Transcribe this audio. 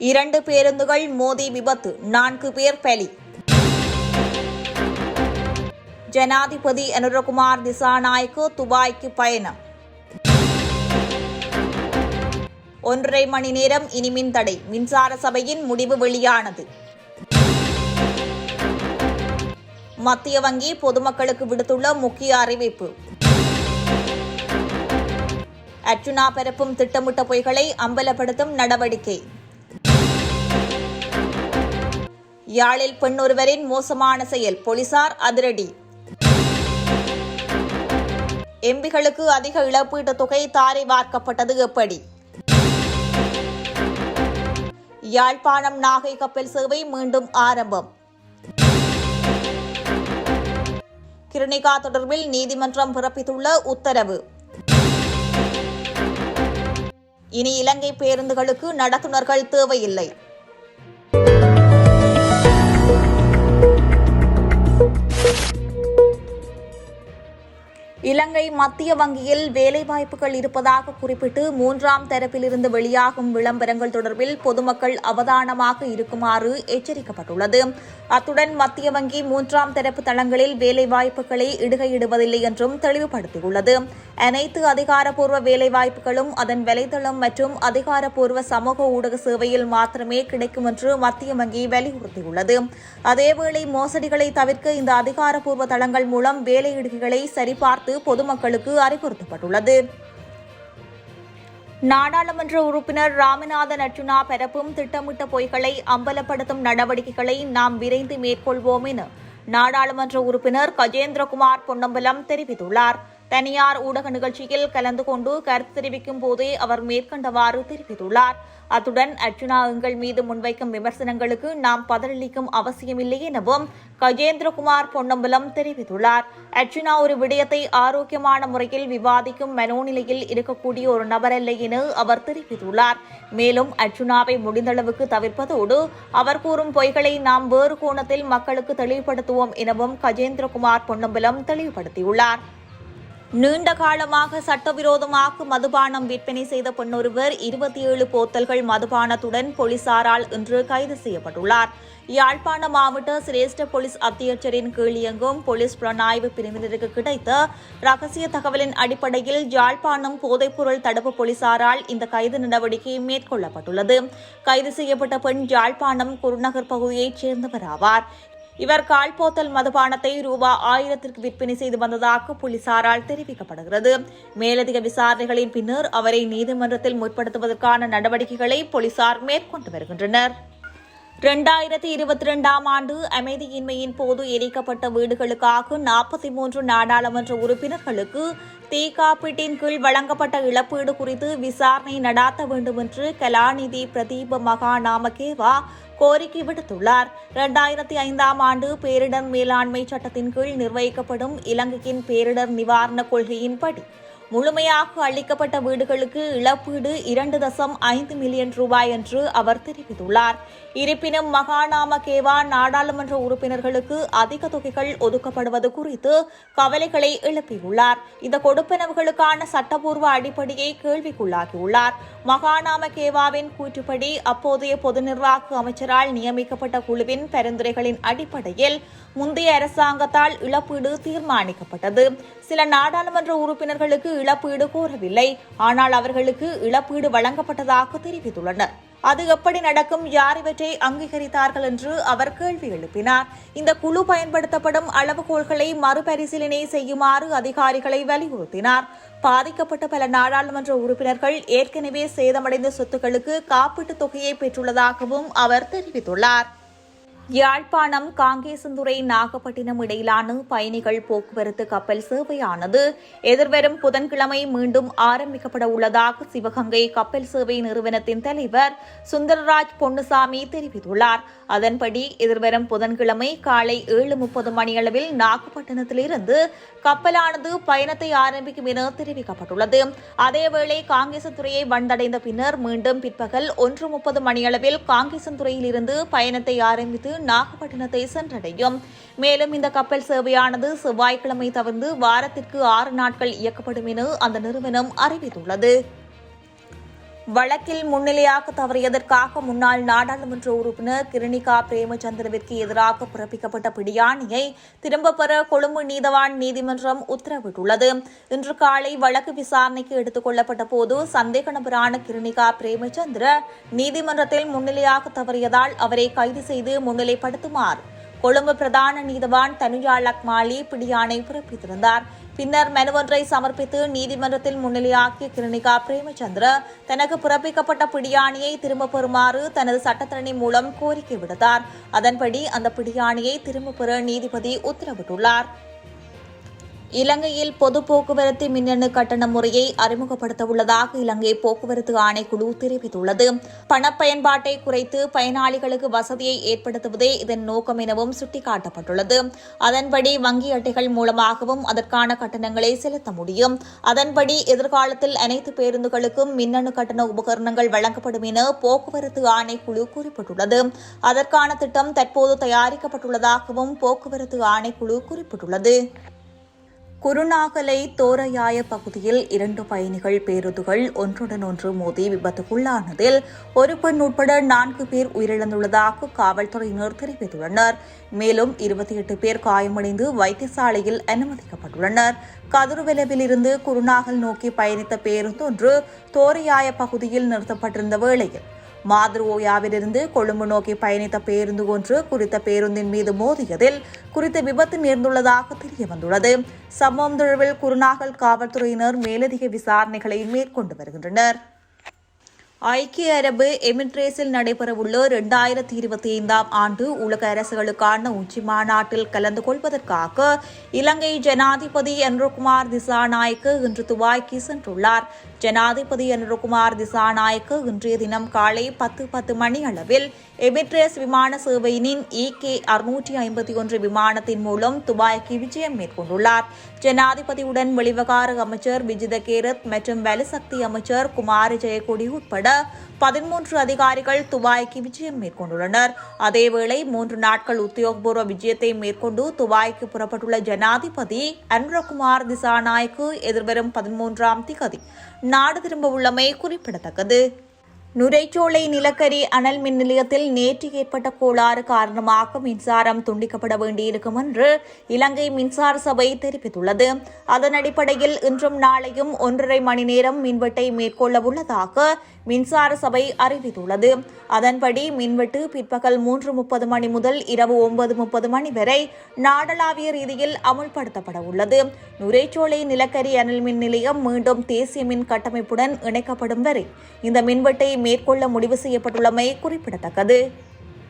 இரண்டு பேருந்துகள் மோதி விபத்து நான்கு பேர் பலி. ஜனாதிபதி அனுரகுமார் திசாநாய்க்கு துபாய்க்கு பயணம். ஒன்றரை மணி நேரம் இனிமின் தடை மின்சார சபையின் முடிவு வெளியானது. மத்திய வங்கி பொதுமக்களுக்கு விடுத்துள்ள முக்கிய அறிவிப்பு. அர்ச்சுனா பரப்பும் திட்டமிட்ட பொய்களை அம்பலப்படுத்தும் நடவடிக்கை. யாழில் பெண் ஒருவரின் மோசமான செயல். போலீசார் அதிரடி. எம்பிகளுக்கு அதிக இழப்பீட்டுத் தொகை தாரை வார்க்கப்பட்டது எப்படி? யாழ்ப்பாணம் நாகை கப்பல் சேவை மீண்டும் ஆரம்பம். கிருணிகா தொடர்பில் நீதிமன்றம் பிறப்பித்துள்ள உத்தரவு. இனி இலங்கை பேருந்துகளுக்கு நடத்துனர்கள் தேவையில்லை. இலங்கை மத்திய வங்கியில் வேலைவாய்ப்புகள் இருப்பதாக குறிப்பிட்டு மூன்றாம் தரப்பிலிருந்து வெளியாகும் விளம்பரங்கள் தொடர்பில் பொதுமக்கள் அவதானமாக இருக்குமாறு எச்சரிக்கப்பட்டுள்ளது. அத்துடன் மத்திய வங்கி மூன்றாம் தரப்பு தளங்களில் வேலைவாய்ப்புகளை இடுகையிடுவதில்லை என்றும் தெளிவுபடுத்தியுள்ளது. அனைத்து அதிகாரப்பூர்வ வேலைவாய்ப்புகளும் அதன் வலைதளம் மற்றும் அதிகாரப்பூர்வ சமூக ஊடக சேவையில் மாத்திரமே கிடைக்கும் என்று மத்திய வங்கி வலியுறுத்தியுள்ளது. அதேவேளை மோசடிகளை தவிர்க்க இந்த அதிகாரப்பூர்வ தளங்கள் மூலம் வேலையிடுகைகளை சரிபார்த்து பொதுமக்களுக்கு அறிவுறுத்தப்பட்டுள்ளது. நாடாளுமன்ற உறுப்பினர் ராமநாதன் அர்ஜுனா பரப்பும் திட்டமிட்ட பொய்களை அம்பலப்படுத்தும் நடவடிக்கைகளை நாம் விரைந்து மேற்கொள்வோம் என நாடாளுமன்ற உறுப்பினர் கஜேந்திரகுமார் பொன்னம்பலம் தெரிவித்துள்ளார். தனியார் ஊடக நிகழ்ச்சியில் கலந்து கொண்டு கருத்து தெரிவிக்கும் போதே அவர் மேற்கண்டவாறு தெரிவித்துள்ளார். அத்துடன் அர்ஜுனா எங்கள் மீது முன்வைக்கும் விமர்சனங்களுக்கு நாம் பதிலளிக்கும் அவசியமில்லை எனவும் கஜேந்திரகுமார் பொன்னம்பலம் தெரிவித்துள்ளார். அர்ச்சுனா ஒரு விடயத்தை ஆரோக்கியமான முறையில் விவாதிக்கும் மனோநிலையில் இருக்கக்கூடிய ஒரு நபரல்ல என அவர் தெரிவித்துள்ளார். மேலும் அர்ஜுனாவை முடிந்தளவுக்கு தவிர்ப்பதோடு அவர் கூறும் பொய்களை நாம் வேறு கோணத்தில் மக்களுக்கு தெளிவுபடுத்துவோம் எனவும் கஜேந்திரகுமார் பொன்னம்பலம் தெளிவுபடுத்தியுள்ளார். நீண்ட காலமாக சட்டவிரோதமாக மதுபானம் விற்பனை செய்த பெண்ணொருவர் இருபத்தி ஏழு போத்தல்கள் மதுபானத்துடன் போலீசாரால் இன்று கைது செய்யப்பட்டுள்ளார். யாழ்ப்பாண மாவட்ட சிரேஷ்ட போலீஸ் அத்தியட்சரின் கீழியங்கும் போலீஸ் புலனாய்வு பிரிவினருக்கு கிடைத்த ரகசிய தகவலின் அடிப்படையில் யாழ்ப்பாணம் போதைப்பொருள் தடுப்பு போலீசாரால் இந்த கைது நடவடிக்கை மேற்கொள்ளப்பட்டுள்ளது. கைது செய்யப்பட்ட பெண் யாழ்ப்பாணம் குருநகர் பகுதியைச் சேர்ந்தவர் ஆவார் இவர் கால்போத்தல் மதுபானத்தை ரூபா ஆயிரத்திற்கு விற்பனை செய்து வந்ததாக போலீசாரால் தெரிவிக்கப்படுகிறது. மேலதிக விசாரணைகளின் பின்னர் அவரை நீதிமன்றத்தில் முற்படுத்துவதற்கான நடவடிக்கைகளை போலீசார் மேற்கொண்டு வருகின்றனர். இரண்டாயிரத்தி இருபத்தி இரண்டாம் ஆண்டு அமைதியின்மையின் போது எரிக்கப்பட்ட வீடுகளுக்காக நாற்பத்தி மூன்று நாடாளுமன்ற உறுப்பினர்களுக்கு தீ காப்பீட்டின் கீழ் வழங்கப்பட்ட இழப்பீடு குறித்து விசாரணை நடாத்த வேண்டும் என்று கலாநிதி பிரதீப மகாநாமகேவா கோரிக்கை விடுத்துள்ளார். இரண்டாயிரத்தி ஐந்தாம் ஆண்டு பேரிடர் மேலாண்மை சட்டத்தின் கீழ் நிர்வகிக்கப்படும் இலங்கையின் பேரிடர் நிவாரணக் கொள்கையின்படி முழுமையாக அளிக்கப்பட்ட வீடுகளுக்கு இழப்பீடு இரண்டு தசம் ஐந்து மில்லியன் ரூபாய் என்று அவர் தெரிவித்துள்ளார். இருப்பினும் மகாநாம கேவா நாடாளுமன்ற உறுப்பினர்களுக்கு அதிக தொகைகள் ஒதுக்கப்படுவது குறித்து கவலைகளை எழுப்பியுள்ளார். இந்த கொடுப்பனவுகளுக்கான சட்டப்பூர்வ அடிப்படையை கேள்விக்குள்ளாகியுள்ளார் மகாநாம கேவாவின் கூற்றுப்படி அப்போதைய பொது நிர்வாக அமைச்சரால் நியமிக்கப்பட்ட குழுவின் பரிந்துரைகளின் அடிப்படையில் முந்தைய அரசாங்கத்தால் இழப்பீடு தீர்மானிக்கப்பட்டது. சில நாடாளுமன்ற உறுப்பினர்களுக்கு இழப்பீடு கோரவில்லை. ஆனால் அவர்களுக்கு இழப்பீடு வழங்கப்பட்டதாக தெரிவித்துள்ளனர். அது எப்படி நடக்கும்? யார் இவற்றை அங்கீகரித்தார்கள் என்று அவர் கேள்வி எழுப்பினார். இந்த குழு பயன்படுத்தப்படும் அளவுகோல்களை மறுபரிசீலனை செய்யுமாறு அதிகாரிகளை வலியுறுத்தினார். பாதிக்கப்பட்ட பல நாடாளுமன்ற உறுப்பினர்கள் ஏற்கனவே சேதமடைந்த சொத்துக்களுக்கு காப்பீட்டுத் தொகையை பெற்றுள்ளதாகவும் அவர் தெரிவித்துள்ளார். யாழ்ப்பாணம் காங்கேசந்துறை நாகப்பட்டினம் இடையிலான பயணிகள் போக்குவரத்து கப்பல் சேவையானது எதிர்வரும் புதன்கிழமை மீண்டும் ஆரம்பிக்கப்பட உள்ளதாக சிவகங்கை கப்பல் சேவை நிறுவனத்தின் தலைவர் சுந்தரராஜ் பொன்னுசாமி தெரிவித்துள்ளார். அதன்படி எதிர்வரும் புதன்கிழமை காலை ஏழு முப்பது மணியளவில் நாகப்பட்டினத்திலிருந்து கப்பலானது பயணத்தை ஆரம்பிக்கும் என தெரிவிக்கப்பட்டுள்ளது. அதேவேளை காங்கேசந்துறையை வந்தடைந்த பின்னர் மீண்டும் பிற்பகல் ஒன்று முப்பது மணியளவில் காங்கேசந்துறையிலிருந்து பயணத்தை ஆரம்பித்து நாகப்பட்டினத்தை சென்றடையும். மேலும் இந்த கப்பல் சேவையானது செவ்வாய்க்கிழமை தவிர்த்து வாரத்திற்கு ஆறு நாட்கள் இயக்கப்படும் என அந்த நிறுவனம் அறிவித்துள்ளது. வழக்கில் முன்னிலையாக தவறியதற்காக முன்னாள் நாடாளுமன்ற உறுப்பினர் கிருணிகா பிரேமச்சந்திரவிற்கு எதிராக பிறப்பிக்கப்பட்ட பிடியாணியை திரும்பப் பெற கொழும்பு நீதவான் நீதிமன்றம் உத்தரவிட்டுள்ளது. இன்று காலை வழக்கு விசாரணைக்கு எடுத்துக் கொள்ளப்பட்ட போது சந்தேக நபரான கிருணிகா பிரேமச்சந்திர நீதிமன்றத்தில் முன்னிலையாக தவறியதால் அவரை கைது செய்து முன்னிலைப்படுத்துமாறு கொழும்பு பிரதான நீதவான் தனுஜா லக்மாலி பிடியாணை பிறப்பித்திருந்தார். பின்னர் மனுவொன்றை சமர்ப்பித்து நீதிமன்றத்தில் முன்னிலையாக்கிய கிருணிகா பிரேமச்சந்திர தனக்கு பிறப்பிக்கப்பட்ட பிடியாணியை திரும்ப பெறுமாறு தனது சட்டத்தரணி மூலம் கோரிக்கை விடுத்தார். அதன்படி அந்த பிடியாணியை திரும்ப பெற நீதிபதி உத்தரவிட்டுள்ளார். இலங்கையில் பொது போக்குவரத்து மின்னணு கட்டண முறையை அறிமுகப்படுத்த உள்ளதாக இலங்கை போக்குவரத்து ஆணைக்குழு தெரிவித்துள்ளது. பணப்பயன்பாட்டை குறைத்து பயனாளிகளுக்கு வசதியை ஏற்படுத்துவதே இதன் நோக்கம் எனவும் சுட்டிக்காட்டப்பட்டுள்ளது. அதன்படி வங்கி அட்டைகள் மூலமாகவும் அதற்கான கட்டணங்களை செலுத்த முடியும். அதன்படி எதிர்காலத்தில் அனைத்து பேருந்துகளுக்கும் மின்னணு கட்டண உபகரணங்கள் வழங்கப்படும் என போக்குவரத்து ஆணைக்குழு குறிப்பிட்டுள்ளது. அதற்கான திட்டம் தற்போது தயாரிக்கப்பட்டுள்ளதாகவும் போக்குவரத்து ஆணைக்குழு குறிப்பிட்டுள்ளது. குருநாகலை தோரையாய பகுதியில் இரண்டு பயணிகள் பேருந்துகள் ஒன்றுடன் ஒன்று மோதி விபத்துக்குள்ளானதில் ஒரு பெண் உட்பட நான்கு பேர் உயிரிழந்துள்ளதாக காவல்துறையினர் தெரிவித்துள்ளனர். மேலும் இருபத்தி எட்டு பேர் காயமடைந்து வைத்தியசாலையில் அனுமதிக்கப்பட்டுள்ளனர். கதிர்வெலவில் குருநாகல் நோக்கி பயணித்த பேருந்து ஒன்று தோரையாய பகுதியில் நிறுத்தப்பட்டிருந்த வேளையில் மாதிருவோயாவிலிருந்து கொழும்பு நோக்கி பயணித்த பேருந்து ஒன்று குறித்த பேருந்தின் மீது மோதியதில் குறித்த விபத்து நேர்ந்துள்ளதாக தெரியவந்துள்ளது. சம்பவம் தொடர்பில் குருநாகல் காவல்துறையினர் மேலதிக விசாரணைகளை மேற்கொண்டு வருகின்றனர். ஐக்கிய அரபு எமிரேட்ஸில் நடைபெறவுள்ள இரண்டாயிரத்தி இருபத்தி ஐந்தாம் ஆண்டு உலக அரசுகளுக்கான உச்சி மாநாட்டில் கலந்து கொள்வதற்காக இலங்கை ஜனாதிபதி அனுரகுமார் திசாநாயக்கு இன்று துபாய்க்கு சென்றுள்ளார். ஜனாதிபதி அனுரகுமார் திசாநாயக்கு இன்றைய தினம் காலை பத்து பத்து மணி அளவில் எமிட்ரேஸ் விமான சேவையினின் இ கே அறுநூற்றி ஐம்பத்தி ஒன்று விமானத்தின் மூலம் துபாய்க்கு விஜயம் மேற்கொண்டுள்ளார். ஜனாதிபதியுடன் வெளிவகார அமைச்சர் விஜித கேரத் மற்றும் வலுசக்தி அமைச்சர் குமார ஜெயக்கொடி உட்பட பதிமூன்று அதிகாரிகள் துபாய்க்கு விஜயம் மேற்கொண்டுள்ளனர். அதேவேளை மூன்று நாட்கள் உத்தியோகபூர்வ விஜயத்தை மேற்கொண்டு துபாய்க்கு புறப்பட்டுள்ள ஜனாதிபதி அன்ரகுமார் திசாநாய்க்கு எதிர்வரும் பதிமூன்றாம் திகதி நாடு திரும்ப உள்ளமை குறிப்பிடத்தக்கது. நுரைச்சோலை நிலக்கரி அனல் மின் நிலையத்தில் நேற்று ஏற்பட்ட கோளாறு காரணமாக மின்சாரம் துண்டிக்கப்பட வேண்டியிருக்கும் என்று இலங்கை மின்சார சபை தெரிவித்துள்ளது. அதன் அடிப்படையில் இன்றும் நாளையும் ஒன்றரை மணி நேரம் மின்வெட்டை மேற்கொள்ள உள்ளதாக மின்சார சபை அறிவித்துள்ளது. அதன்படி மின்வெட்டு பிற்பகல் மூன்று முப்பது மணி முதல் இரவு ஒன்பது முப்பது மணி வரை நாடளாவிய ரீதியில் அமுல்படுத்தப்பட உள்ளது. நுரைச்சோலை நிலக்கரி அனல் மின் நிலையம் மீண்டும் தேசிய மின் கட்டமைப்புடன் இணைக்கப்படும் வரை இந்த மின்வெட்டை மேற்கொள்ள முடிவு செய்யப்பட்டுள்ளமை குறிப்பிடத்தக்கது.